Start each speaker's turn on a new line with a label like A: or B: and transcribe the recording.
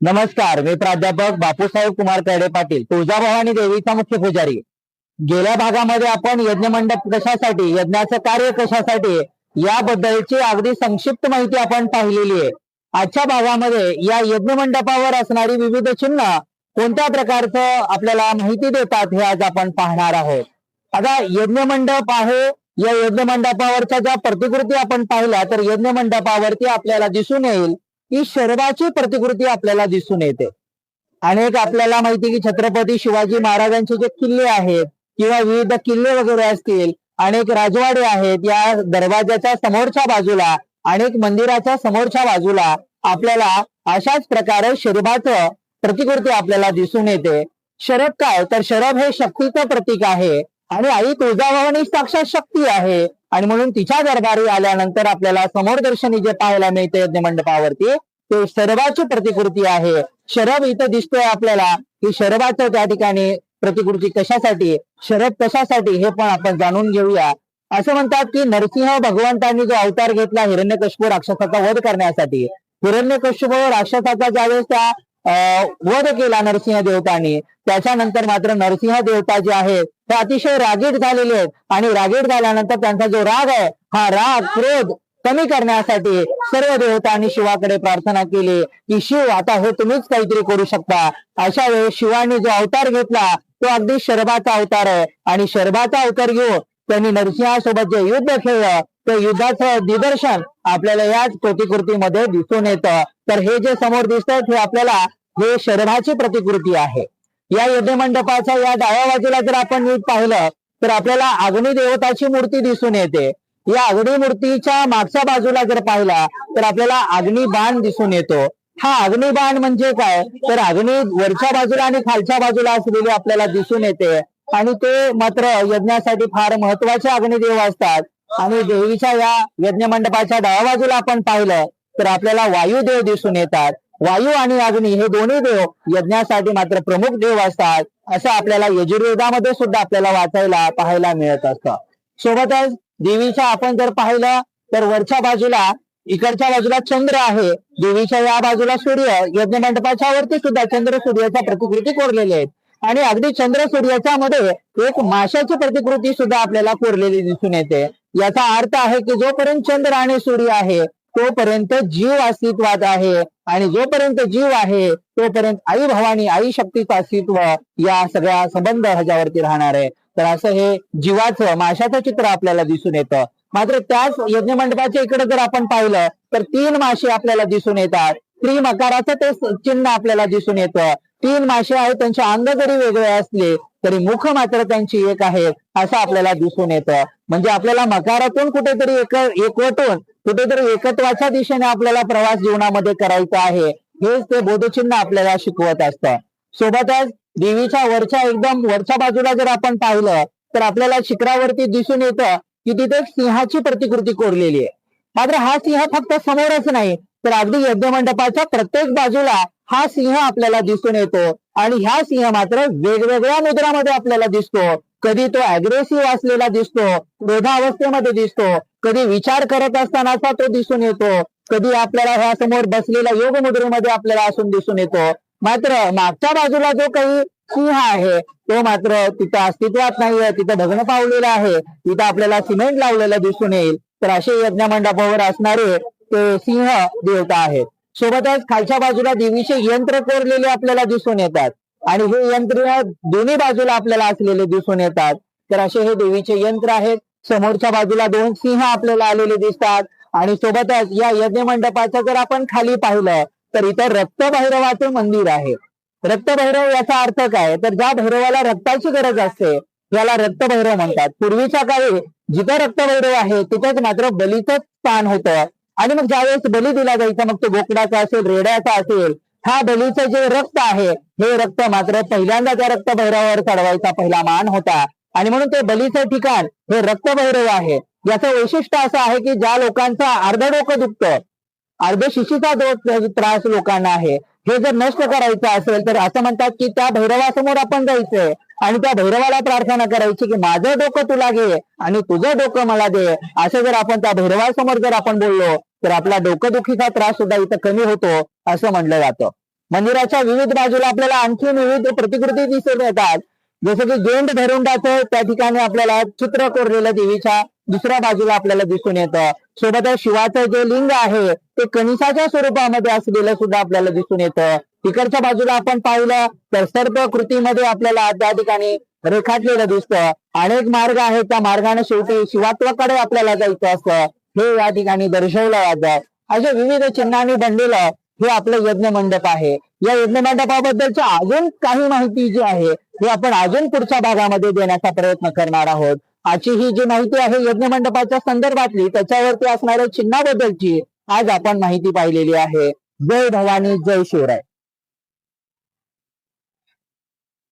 A: नमस्कार मी प्राध्यापक बापूसाहेब कुमार कळे पाटील तुळजाभवानी देवीचा मुख्य पुजारी. गेल्या भागामध्ये आपण यज्ञ मंडप कशासाठी यज्ञाचं कार्य कशासाठी याबद्दलची अगदी संक्षिप्त माहिती आपण पाहिलेली आहे. आजच्या भागामध्ये या यज्ञ मंडपावर असणारी विविध चिन्ह कोणत्या प्रकारचं आपल्याला माहिती देतात हे आज आपण पाहणार आहोत. आता यज्ञ मंडप आहे या यज्ञ मंडपावरच्या ज्या प्रतिकृती आपण पाहिल्या तर यज्ञ मंडपावरती आपल्याला दिसून येईल ही शरदाची प्रतिकृती आपल्याला दिसून येते. अनेक आपल्याला माहिती की छत्रपती शिवाजी महाराजांचे जे किल्ले आहेत किंवा विविध किल्ले वगैरे असतील अनेक राजवाडे आहेत या दरवाजाच्या समोरच्या बाजूला अनेक मंदिराच्या समोरच्या बाजूला आपल्याला अशाच प्रकारे शरभाचं प्रतिकृती आपल्याला दिसून येते. शरभ काय? तर शरभ हे शक्तीचं प्रतीक आहे. आणि आई तुळजाभवानी साक्षात शक्ती आहे. आणि म्हणून तिच्या दरबारी आल्यानंतर आपल्याला समोर दर्शनी जे पाहायला मिळते यज्ञ मंडपावरती ते शरभाची प्रतिकृती आहे. शरभ इथं दिसतोय आपल्याला की शरबाचं त्या ठिकाणी प्रतिकृती कशासाठी शरद कशासाठी हे पण आपण जाणून घेऊया. असं म्हणतात की नरसिंह भगवंतांनी जो अवतार घेतला हिरण्यकश्यप राक्षसाचा वध करण्यासाठी हिरण्यकश्यप राक्षसाचा ज्यावेळेस त्या अं, वध केला नरसिंह देवतांनी त्याच्यानंतर मात्र नरसिंह देवता जे आहेत ते अतिशय रागीट झालेले आहेत. आणि रागीट झाल्यानंतर त्यांचा जो राग आहे हा राग क्रोध कमी करण्यासाठी सर्व देवतांनी शिवाकडे प्रार्थना केली की शिव आता हे तुम्हीच काहीतरी करू शकता. अशा वेळेस शिवाने जो अवतार घेतला तो अगदी शर्भाचा अवतार आहे. आणि शर्भाचा अवतार घेऊन त्यांनी नरसिंहासोबत जे युद्ध खेळलं ते युद्धाचं निदर्शन आपल्याला याच प्रतिकृतीमध्ये दिसून येतं. तर हे जे समोर दिसत हे आपल्याला हे शर्भाची प्रतिकृती आहे. या यज्ञ मंडपाच्या या डाव्या बाजूला जर आपण नीट पाहिलं तर आपल्याला अग्नी देवताची मूर्ती दिसून येते. या अग्नी मूर्तीच्या मागच्या बाजूला जर पाहिला तर आपल्याला अग्निबाण दिसून येतो. हा अग्निबाण म्हणजे काय? तर अग्नी वरच्या बाजूला आणि खालच्या बाजूला असलेली आपल्याला दिसून येते. आणि ते मात्र यज्ञासाठी फार महत्त्वाचे अग्निदेव असतात. आणि देवीच्या या यज्ञ मंडपाच्या डाव्या बाजूला आपण पाहिलं तर आपल्याला वायुदेव दिसून येतात. वायू आणि अग्नी हे दोन्ही देव यज्ञासाठी मात्र प्रमुख देव असतात असं आपल्याला यजुर्वेदामध्ये सुद्धा आपल्याला वाचायला पाहायला मिळत असतं. सोबतच देवीच्या आपण जर पाहिलं तर वरच्या बाजूला इकडच्या बाजूला चंद्र आहे. देवीच्या या बाजूला सूर्य यज्ञ मंडपाच्या वरती सुद्धा चंद्र सूर्याच्या प्रतिकृती कोरलेले आहेत. आणि अगदी चंद्र सूर्याच्या मध्ये एक माशाची प्रतिकृती सुद्धा आपल्याला कोरलेली दिसून येते. याचा अर्थ आहे की जोपर्यंत चंद्र आणि सूर्य आहे तोपर्यंत जीव अस्तित्वात आहे. आणि जोपर्यंत जीव आहे तोपर्यंत आई भवानी आई शक्तीचं अस्तित्व या सगळ्या संबंध ह्याच्यावरती राहणार आहे. तर असं हे जीवाचं माशाचं चित्र आपल्याला दिसून येतं. मात्र त्याच यज्ञ मंडपाच्या इकडे जर आपण पाहिलं तर तीन मासे आपल्याला दिसून येतात. त्रिमकाराचं ते चिन्ह आपल्याला दिसून येतं. तीन मासे आहेत त्यांचे अंग जरी वेगळे असले तरी मुख मात्र त्यांची एक आहे असं आपल्याला दिसून येतं. म्हणजे आपल्याला मकारातून कुठेतरी एक एकवटून कुठेतरी एकत्वाच्या दिशेने आपल्याला प्रवास जीवनामध्ये करायचा आहे. हेच ते बोधचिन्ह आपल्याला शिकवत असतं. सोबतच देवीच्या वरच्या एकदम वरच्या बाजूला जर आपण पाहिलं तर आपल्याला शिखरावरती दिसून येतं की तिथे सिंहाची प्रतिकृती कोरलेली आहे. मात्र हा सिंह फक्त समोरच नाही तर अगदी यज्ञ मंडपाच्या प्रत्येक बाजूला हा सिंह आपल्याला दिसून येतो. आणि ह्या सिंह मात्र वेगवेगळ्या मुद्रामध्ये आपल्याला दिसतो. कधी तो अग्रेसिव्ह असलेला दिसतो क्रोधावस्थेमध्ये दिसतो कधी विचार करत असतानाचा तो दिसून येतो कधी आपल्याला ह्या समोर बसलेल्या योग मुद्रेमध्ये आपल्याला असून दिसून येतो. मात्र मागच्या बाजूला जो काही सिंह आहे तो मात्र तिथं अस्तित्वात नाहीये तिथं भग्न पावलेला आहे तिथं आपल्याला सिमेंट लावलेला दिसून येईल. तर असे यज्ञ मंडपावर असणारे ते सिंह देवता आहेत. सोबतच खालच्या बाजूला देवीचे यंत्र कोरलेले आपल्याला दिसून येतात. आणि हे यंत्र दोन्ही बाजूला आपल्याला असलेले दिसून येतात. तर असे हे देवीचे यंत्र आहेत. समोरच्या बाजूला दोन सिंह आपल्याला आलेले दिसतात. आणि सोबतच या यज्ञ मंडपाचं जर आपण खाली पाहिलं तर इथं रक्तभैरवाचं मंदिर आहे. रक्तभैरव याचा अर्थ काय? तर ज्या भैरवाला रक्ताची गरज असते याला रक्तभैरव म्हणतात. पूर्वीच्या काळी जिथं रक्तभैरव आहे तिथेच मात्र बलीचं स्थान होतं. आणि मग ज्यावेळेस बली दिला जायचा मग तो बोकडाचा असेल रेड्याचा असेल हा बलीचं जे रक्त आहे हे रक्त मात्र पहिल्यांदा त्या रक्तभैरवावर चढवायचा पहिला मान होता. आणि म्हणून ते बलीचं ठिकाण हे रक्तभैरव आहे. याचं वैशिष्ट्य असं आहे की ज्या लोकांचा अर्ध डोकं दुखतं अर्ध शिशीचा जो त्रास लोकांना आहे हे जर नष्ट करायचं असेल तर असं म्हणतात की त्या भैरवासमोर आपण जायचंय. आणि त्या भैरवाला प्रार्थना करायची की माझं डोकं तुला घे आणि तुझं डोकं मला दे. असं जर आपण त्या भैरवासमोर जर आपण बोललो तर आपला डोकंदुखीचा त्रास सुद्धा इथं कमी होतो असं म्हणलं जातं. मंदिराच्या विविध बाजूला आपल्याला आणखी विविध प्रतिकृती दिसून येतात. जसं की गेंड धरुंडाचं त्या ठिकाणी आपल्याला चित्र कोरलेलं देवीच्या दुसऱ्या बाजूला आपल्याला दिसून येतं. सोबतच शिवाचं जे लिंग आहे ते कणिसाच्या स्वरूपामध्ये असलेलं सुद्धा आपल्याला दिसून येतं. तिकडच्या बाजूला आपण पाहिलं तर सर्व कृतीमध्ये आपल्याला त्या ठिकाणी रेखाटलेलं दिसतं. अनेक मार्ग आहेत. त्या मार्गाने शेवटी शिवात्वाकडे आपल्याला जायचं असतं. हे या ठिकाणी दर्शवलं जातं. अशा विविध चिन्हांनी बनलेलं हे आपलं यज्ञ मंडप आहे. या यज्ञ मंडपाबद्दलची अजून काही माहिती जी आहे हे आपण अजून पुढच्या भागामध्ये देण्याचा प्रयत्न करणार आहोत. आजची ही जी माहिती आहे यज्ञ मंडपाच्या संदर्भातली त्याच्यावरती असणाऱ्या चिन्हाबद्दलची आज आपण माहिती पाहिलेली आहे. जय भवानी जय शिवराय.